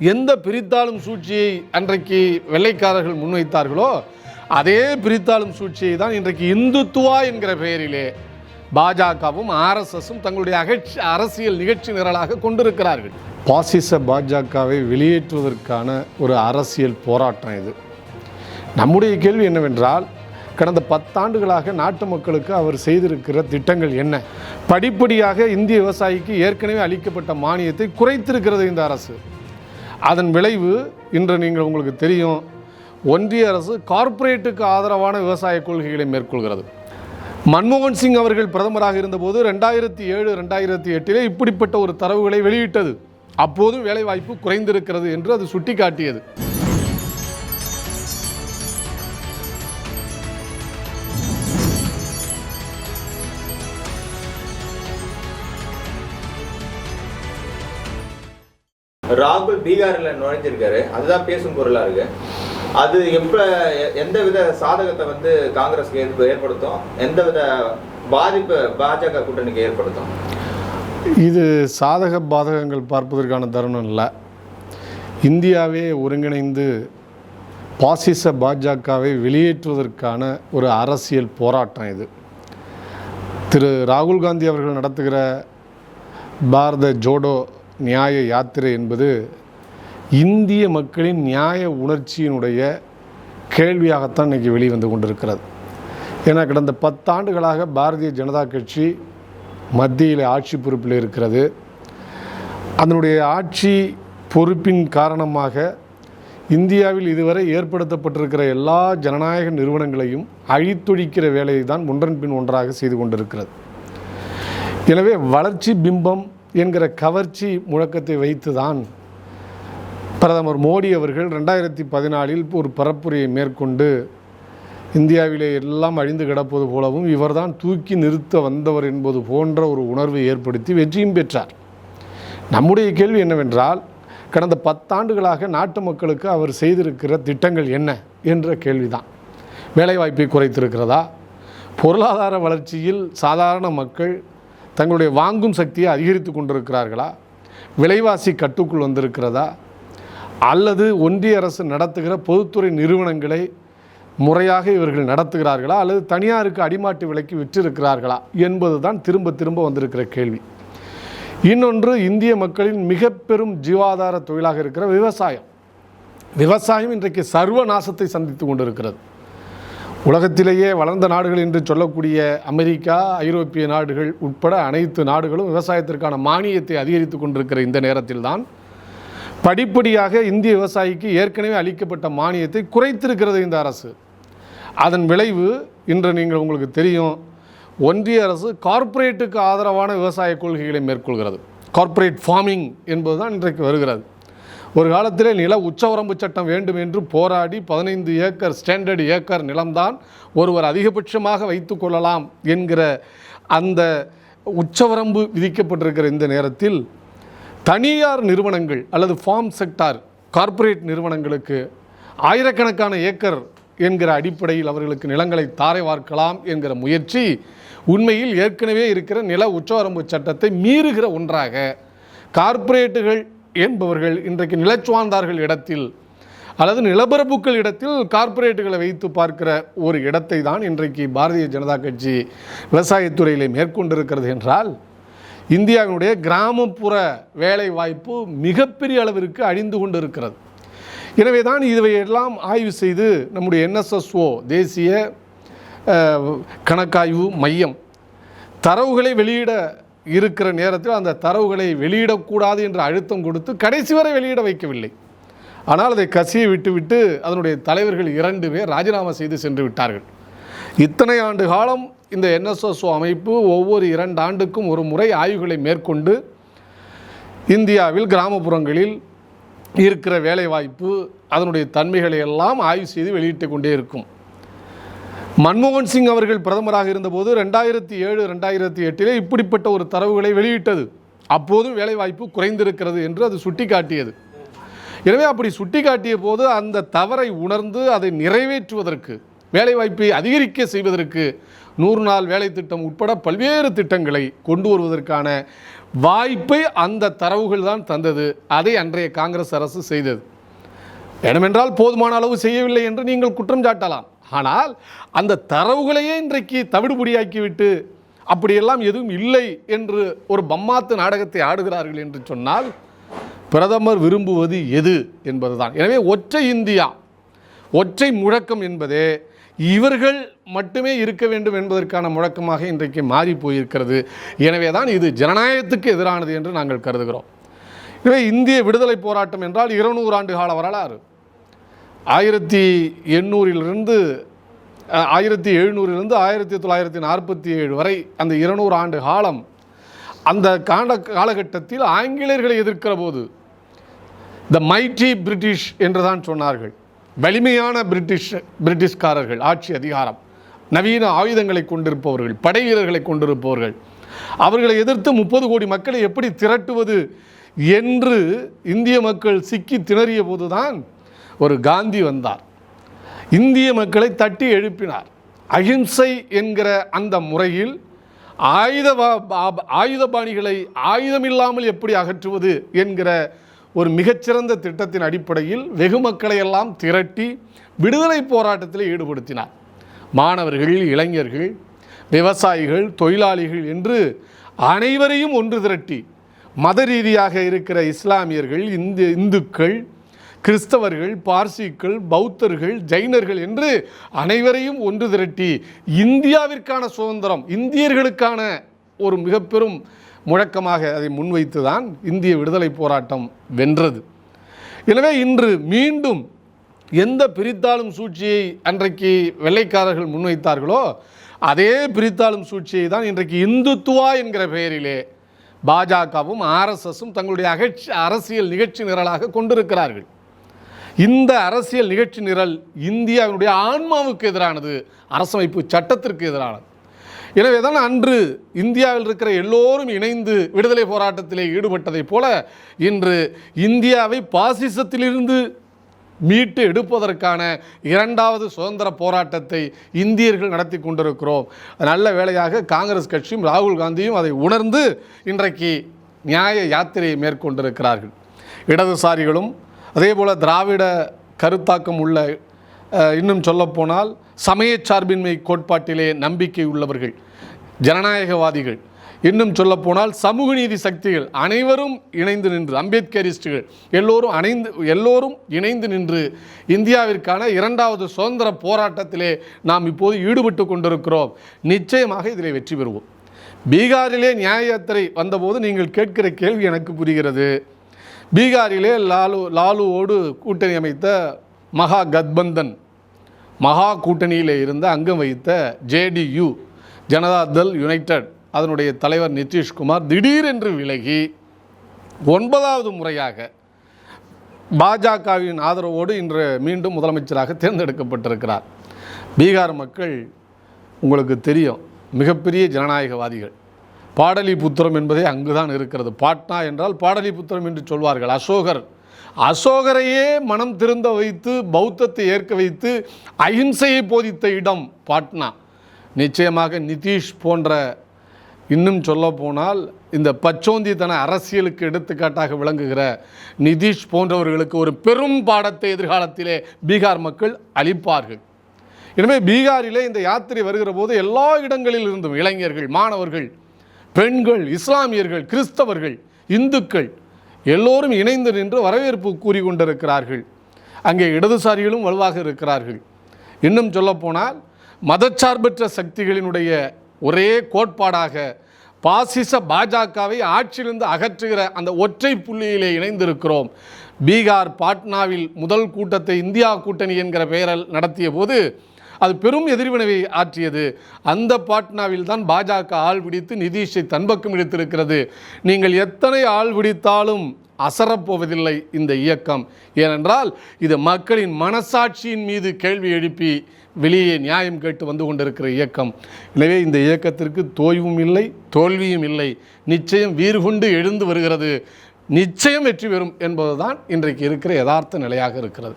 எந்த பிரித்தாளும் சூழ்ச்சியை அன்றைக்கு வெள்ளைக்காரர்கள் முன்வைத்தார்களோ அதே பிரித்தாளும் சூழ்ச்சியை தான் இன்றைக்கு இந்துத்துவா என்கிற பெயரிலே பாஜகவும் ஆர்எஸ்எஸும் தங்களுடைய அகட்சி அரசியல் நிகழ்ச்சி நிரலாக கொண்டிருக்கிறார்கள். பாசிச பாஜகவை வெளியேற்றுவதற்கான ஒரு அரசியல் போராட்டம் இது. நம்முடைய கேள்வி என்னவென்றால் கடந்த பத்தாண்டுகளாக நாட்டு மக்களுக்கு அவர் செய்திருக்கிற திட்டங்கள் என்ன? படிப்படியாக இந்திய விவசாயிக்கு ஏற்கனவே அளிக்கப்பட்ட மானியத்தை குறைத்திருக்கிறது இந்த அரசு. அதன் விளைவு இன்று நீங்கள் உங்களுக்கு தெரியும். ஒன்றிய அரசு கார்ப்பரேட்டுக்கு ஆதரவான விவசாய கொள்கைகளை மேற்கொள்கிறது. மன்மோகன் சிங் அவர்கள் பிரதமராக இருந்தபோது ரெண்டாயிரத்தி ஏழு ரெண்டாயிரத்தி எட்டிலே இப்படிப்பட்ட ஒரு தரவுகளை வெளியிட்டது. அப்போதும் வேலைவாய்ப்பு குறைந்திருக்கிறது என்று அது சுட்டிக்காட்டியது. ராகுல் பீகாரில் நுழைஞ்சிருக்காரு. அதுதான் பேசும் பொருளாக இருக்கு. அது எப்ப எந்த வித சாதகத்தை வந்து காங்கிரஸ்க்கு ஏற்ப- ஏற்படுத்தும்? எந்த வித பாதிப்பு பாஜக கூட்டணிக்கு ஏற்படுத்தும்? இது சாதக பாதகங்கள் பார்ப்பதற்கான தருணம் இல்லை. இந்தியாவே ஒருங்கிணைந்து பாசிச பாஜகவை வெளியேற்றுவதற்கான ஒரு அரசியல் போராட்டம் இது. திரு ராகுல் காந்தி அவர்கள் நடத்துகிற பாரத ஜோடோ நியாய யாத்திரை என்பது இந்திய மக்களின் நியாய உணர்ச்சியினுடைய கேள்வியாகத்தான் இன்றைக்கி வெளிவந்து கொண்டிருக்கிறது. ஏன்னா கடந்த பத்தாண்டுகளாக பாரதிய ஜனதா கட்சி மத்தியில் ஆட்சி பொறுப்பில் இருக்கிறது. அதனுடைய ஆட்சி பொறுப்பின் காரணமாக இந்தியாவில் இதுவரை ஏற்படுத்தப்பட்டிருக்கிற எல்லா ஜனநாயக நிறுவனங்களையும் அழித்தொழிக்கிற வேலையை தான் ஒன்றன் பின் ஒன்றாக செய்து கொண்டிருக்கிறது. எனவே வளர்ச்சி பிம்பம் என்கிற கவர்ச்சி முழக்கத்தை வைத்துதான் பிரதமர் மோடி அவர்கள் ரெண்டாயிரத்தி பதினாலில் ஒரு பரப்புரையை மேற்கொண்டு இந்தியாவிலே எல்லாம் அழிந்து கிடப்பது போலவும் இவர்தான் தூக்கி நிறுத்த வந்தவர் என்பது போன்ற ஒரு உணர்வை ஏற்படுத்தி வெற்றியும் பெற்றார். நம்முடைய கேள்வி என்னவென்றால் கடந்த பத்தாண்டுகளாக நாட்டு மக்களுக்கு அவர் செய்திருக்கிற திட்டங்கள் என்ன என்ற கேள்விதான். வேலைவாய்ப்பை குறைத்திருக்கிறதா? பொருளாதார வளர்ச்சியில் சாதாரண மக்கள் தங்களுடைய வாங்கும் சக்தியை அதிகரித்து கொண்டிருக்கிறார்களா? விலைவாசி கட்டுக்குள் வந்திருக்கிறதா? அல்லது ஒன்றிய அரசு நடத்துகிற பொதுத்துறை நிறுவனங்களை முறையாக இவர்கள் நடத்துகிறார்களா? அல்லது தனியாருக்கு அடிமாட்டு விலைக்கு விற்றிருக்கிறார்களா? என்பது தான் திரும்ப திரும்ப வந்திருக்கிற கேள்வி. இன்னொன்று இந்திய மக்களின் மிக பெரும் ஜீவாதார தொழிலாக இருக்கிற விவசாயம். விவசாயம் இன்றைக்கு சர்வ நாசத்தை சந்தித்து கொண்டிருக்கிறது. உலகத்திலேயே வளர்ந்த நாடுகள் என்று சொல்லக்கூடிய அமெரிக்கா ஐரோப்பிய நாடுகள் உட்பட அனைத்து நாடுகளும் விவசாயத்திற்கான மானியத்தை அதிகரித்து கொண்டிருக்கிற இந்த நேரத்தில்தான் படிப்படியாக இந்திய விவசாயிக்கு ஏற்கனவே அளிக்கப்பட்ட மானியத்தை குறைத்திருக்கிறது இந்த அரசு. அதன் விளைவு இன்று நீங்கள் உங்களுக்கு தெரியும். ஒன்றிய அரசு கார்ப்பரேட்டுக்கு ஆதரவான விவசாய கொள்கைகளை மேற்கொள்கிறது. கார்ப்பரேட் ஃபார்மிங் என்பதுதான் இன்றைக்கு வருகிறது. ஒரு காலத்தில் நில உச்சவரம்பு சட்டம் வேண்டும் என்று போராடி பதினைந்து ஏக்கர் ஸ்டாண்டர்ட் ஏக்கர் நிலம்தான் ஒருவர் அதிகபட்சமாக வைத்து கொள்ளலாம் என்கிற அந்த உச்சவரம்பு விதிக்கப்பட்டிருக்கிற இந்த நேரத்தில் தனியார் நிறுவனங்கள் அல்லது ஃபார்ம் செக்டார் கார்ப்பரேட் நிறுவனங்களுக்கு ஆயிரக்கணக்கான ஏக்கர் என்கிற அடிப்படையில் அவர்களுக்கு நிலங்களை தாரை வார்க்கலாம் என்கிற முயற்சி உண்மையில் ஏற்கனவே இருக்கிற நில உச்சவரம்பு சட்டத்தை மீறுகிற ஒன்றாக கார்ப்பரேட்டுகள் என்பவர்கள் இன்றைக்கு நிலச்சுவாழ்ந்தார்கள் இடத்தில் அல்லது நிலப்பரப்புக்கள் இடத்தில் கார்ப்பரேட்டுகளை வைத்து பார்க்கிற ஒரு இடத்தை தான் இன்றைக்கு பாரதிய ஜனதா கட்சி விவசாயத்துறையிலே மேற்கொண்டிருக்கிறது என்றால் இந்தியாவினுடைய கிராமப்புற வேலை வாய்ப்பு மிகப்பெரிய அளவிற்கு அழிந்து கொண்டு இருக்கிறது எனவே தான் இவையெல்லாம் ஆய்வு செய்து நம்முடைய என்எஸ்எஸ்ஓ தேசிய கணக்காய்வு மையம் தரவுகளை வெளியிட இருக்கிற நேரத்தில் அந்த தரவுகளை வெளியிடக்கூடாது என்ற அழுத்தம் கொடுத்து கடைசி வரை வெளியிட வைக்கவில்லை. ஆனால் அதை கசியை விட்டுவிட்டு அதனுடைய தலைவர்கள் இரண்டு பேர் ராஜினாமா செய்து சென்று விட்டார்கள். இத்தனை ஆண்டு காலம் இந்த என்எஸ்எஸ்ஓ அமைப்பு ஒவ்வொரு இரண்டு ஆண்டுக்கும் ஒரு முறை ஆய்வுகளை மேற்கொண்டு இந்தியாவில் கிராமப்புறங்களில் இருக்கிற வேலைவாய்ப்பு அதனுடைய தன்மைகளை எல்லாம் ஆய்வு செய்து வெளியிட்டு கொண்டே இருக்கும். மன்மோகன் சிங் அவர்கள் பிரதமராக இருந்தபோது ரெண்டாயிரத்தி ஏழு ரெண்டாயிரத்தி எட்டிலே இப்படிப்பட்ட ஒரு தரவுகளை வெளியிட்டது. அப்போதும் வேலைவாய்ப்பு குறைந்திருக்கிறது என்று அது சுட்டிக்காட்டியது. எனவே அப்படி சுட்டிக்காட்டிய போது அந்த தவறை உணர்ந்து அதை நிறைவேற்றுவதற்கு வேலைவாய்ப்பை அதிகரிக்க செய்வதற்கு நூறு நாள் வேலை திட்டம் உட்பட பல்வேறு திட்டங்களை கொண்டு வருவதற்கான வாய்ப்பை அந்த தரவுகள் தான் தந்தது. அதை அன்றைய காங்கிரஸ் அரசு செய்தது. வேணுமென்றால் போதுமான அளவு செய்யவில்லை என்று நீங்கள் குற்றம் சாட்டலாம். ஆனால் அந்த தரவுகளையே இன்றைக்கு தவிடுபடியாக்கிவிட்டு அப்படியெல்லாம் எதுவும் இல்லை என்று ஒரு பம்மாத்து நாடகத்தை ஆடுகிறார்கள் என்று சொன்னால் பிரதமர் விரும்புவது எது என்பதுதான். எனவே ஒற்றை இந்தியா ஒற்றை முழக்கம் என்பதே இவர்கள் மட்டுமே இருக்க வேண்டும் என்பதற்கான முழக்கமாக இன்றைக்கு மாறி போயிருக்கிறது எனவே தான் இது ஜனநாயகத்துக்கு எதிரானது என்று நாங்கள் கருதுகிறோம். எனவே இந்திய விடுதலை போராட்டம் என்றால் இருநூறு ஆண்டு கால வரலாறு. ஆயிரத்தி எண்ணூறிலிருந்து ஆயிரத்தி எழுநூறிலிருந்து ஆயிரத்தி தொள்ளாயிரத்தி நாற்பத்தி ஏழு வரை அந்த இருநூறு ஆண்டு காலம் அந்த கால காலகட்டத்தில் ஆங்கிலேயர்களை எதிர்க்கிற போது த மைட்டி பிரிட்டிஷ் என்று தான் சொன்னார்கள். வலிமையான பிரிட்டிஷ் பிரிட்டிஷ்காரர்கள் ஆட்சி அதிகாரம். நவீன ஆயுதங்களை கொண்டிருப்பவர்கள் படை வீரர்களை கொண்டிருப்பவர்கள். அவர்களை எதிர்த்து முப்பது கோடி மக்களை எப்படி திரட்டுவது என்று இந்திய மக்கள் சிக்கி திணறிய போதுதான் ஒரு காந்தி வந்தார். இந்திய மக்களை தட்டி எழுப்பினார். அகிம்சை என்கிற அந்த முறையில் ஆயுத ஆயுதபாணிகளை ஆயுதமில்லாமல் எப்படி அகற்றுவது என்கிற ஒரு மிகச்சிறந்த திட்டத்தின் அடிப்படையில் வெகு மக்களை எல்லாம் திரட்டி விடுதலை போராட்டத்தில் ஈடுபடுத்தினார். மாணவர்கள் இளைஞர்கள் விவசாயிகள் தொழிலாளிகள் என்று அனைவரையும் ஒன்று திரட்டி மத ரீதியாக இருக்கிற இஸ்லாமியர்கள் இந்து இந்துக்கள் கிறிஸ்தவர்கள் பார்சிக்கள் பௌத்தர்கள் ஜைனர்கள் என்று அனைவரையும் ஒன்று திரட்டி இந்தியாவிற்கான சுதந்திரம் இந்தியர்களுக்கான ஒரு மிக பெரும் முழக்கமாக அதை முன்வைத்து தான் இந்திய விடுதலை போராட்டம் வென்றது. எனவே இன்று மீண்டும் எந்த பிரித்தாளும் சூழ்ச்சியை அன்றைக்கு வெள்ளைக்காரர்கள் முன்வைத்தார்களோ அதே பிரித்தாளும் சூழ்ச்சியை தான் இன்றைக்கு இந்துத்துவா என்கிற பெயரிலே பாஜகவும் ஆர்எஸ்எஸும் தங்களுடைய அகட்சி அரசியல் நிகழ்ச்சி நிரலாக கொண்டிருக்கிறார்கள். இந்த அரசியல் நிகழ்ச்சி நிரல் இந்தியாவினுடைய ஆன்மாவுக்கு எதிரானது அரசமைப்பு சட்டத்திற்கு எதிரானது. எனவே தான் அன்று இந்தியாவில் இருக்கிற எல்லோரும் இணைந்து விடுதலை போராட்டத்திலே ஈடுபட்டதைப் போல இன்று இந்தியாவை பாசிசத்திலிருந்து மீட்டு எடுப்பதற்கான இரண்டாவது சுதந்திர போராட்டத்தை இந்தியர்கள் நடத்தி கொண்டிருக்கிறோம். நல்ல வேளையாக காங்கிரஸ் கட்சியும் ராகுல் காந்தியும் அதை உணர்ந்து இன்றைக்கு நியாய யாத்திரையை மேற்கொண்டிருக்கிறார்கள். இடதுசாரிகளும் அதே போல் திராவிட கருத்தாக்கம் உள்ள இன்னும் சொல்லப்போனால் சமயச்சார்பின்மை கோட்பாட்டிலே நம்பிக்கை உள்ளவர்கள் ஜனநாயகவாதிகள். இன்னும் சொல்லப்போனால் சமூக நீதி சக்திகள் அனைவரும் இணைந்து நின்று அம்பேத்கரிஸ்டுகள் எல்லோரும் அணைந்து எல்லோரும் இணைந்து நின்று இந்தியாவிற்கான இரண்டாவது சுதந்திர போராட்டத்திலே நாம் இப்போது ஈடுபட்டு கொண்டிருக்கிறோம். நிச்சயமாக இதில் வெற்றி பெறுவோம். பீகாரிலே நியாய யாத்திரை வந்தபோது நீங்கள் கேட்கிற கேள்வி எனக்கு புரிகிறது. பீகாரிலே லாலு லாலுவோடு கூட்டணி அமைத்த மகா கத்பந்தன் மகா கூட்டணியிலே இருந்த அங்கம் வைத்த ஜேடியு ஜனதா தள் யுனைடெட் அதனுடைய தலைவர் நிதிஷ்குமார் திடீரென்று விலகி ஒன்பதாவது முறையாக பாஜகவின் ஆதரவோடு இன்று மீண்டும் முதலமைச்சராக தேர்ந்தெடுக்கப்பட்டிருக்கிறார். பீகார் மக்கள் உங்களுக்கு தெரியும் மிகப்பெரிய ஜனநாயகவாதிகள். பாடலிபுத்திரம் என்பதே அங்குதான் இருக்கிறது. பாட்னா என்றால் பாடலிபுத்திரம் என்று சொல்வார்கள். அசோகர். அசோகரையே மனம் திருந்த வைத்து பௌத்தத்தை ஏற்க வைத்து அஹிம்சையை போதித்த இடம் பாட்னா. நிச்சயமாக நிதிஷ் போன்ற இன்னும் சொல்ல போனால் இந்த பச்சோந்தித்தன அரசியலுக்கு எடுத்துக்காட்டாக விளங்குகிற நிதிஷ் போன்றவர்களுக்கு ஒரு பெரும் பாடத்தை எதிர்காலத்திலே பீகார் மக்கள் அளிப்பார்கள். எனவே பீகாரிலே இந்த யாத்திரை வருகிற போது எல்லா இடங்களில் இருந்தும் இளைஞர்கள் மாணவர்கள் பெண்கள் இஸ்லாமியர்கள் கிறிஸ்தவர்கள் இந்துக்கள் எல்லோரும் இணைந்து நின்று வரவேற்பு கூறி கொண்டிருக்கிறார்கள் அங்கே இடதுசாரிகளும் வலுவாக இருக்கிறார்கள். இன்னும் சொல்லப்போனால் மதச்சார்பற்ற சக்திகளினுடைய ஒரே கோட்பாடாக பாசிச பாஜகவை ஆட்சியிலிருந்து அகற்றுகிற அந்த ஒற்றை புள்ளியிலே இணைந்திருக்கிறோம். பீகார் பாட்னாவில் முதல் கூட்டத்தை இந்தியா கூட்டணி என்கிற பெயரில் நடத்திய போது அது பெரும் எதிர்வினைவை ஆற்றியது. அந்த பாட்னாவில் தான் பாஜக ஆள் பிடித்து நிதிஷை தன்பக்கம் இழுத்திருக்கிறது. நீங்கள் எத்தனை ஆள் பிடித்தாலும் அசரப்போவதில்லை இந்த இயக்கம். ஏனென்றால் இது மக்களின் மனசாட்சியின் மீது கேள்வி எழுப்பி வெளியே நியாயம் கேட்டு வந்து கொண்டிருக்கிற இயக்கம். எனவே இந்த இயக்கத்திற்கு தோய்வும் இல்லை தோல்வியும் இல்லை. நிச்சயம் வீறு கொண்டு எழுந்து வருகிறது. நிச்சயம் வெற்றி பெறும் என்பதுதான் இன்றைக்கு இருக்கிற யதார்த்த நிலையாக இருக்கிறது.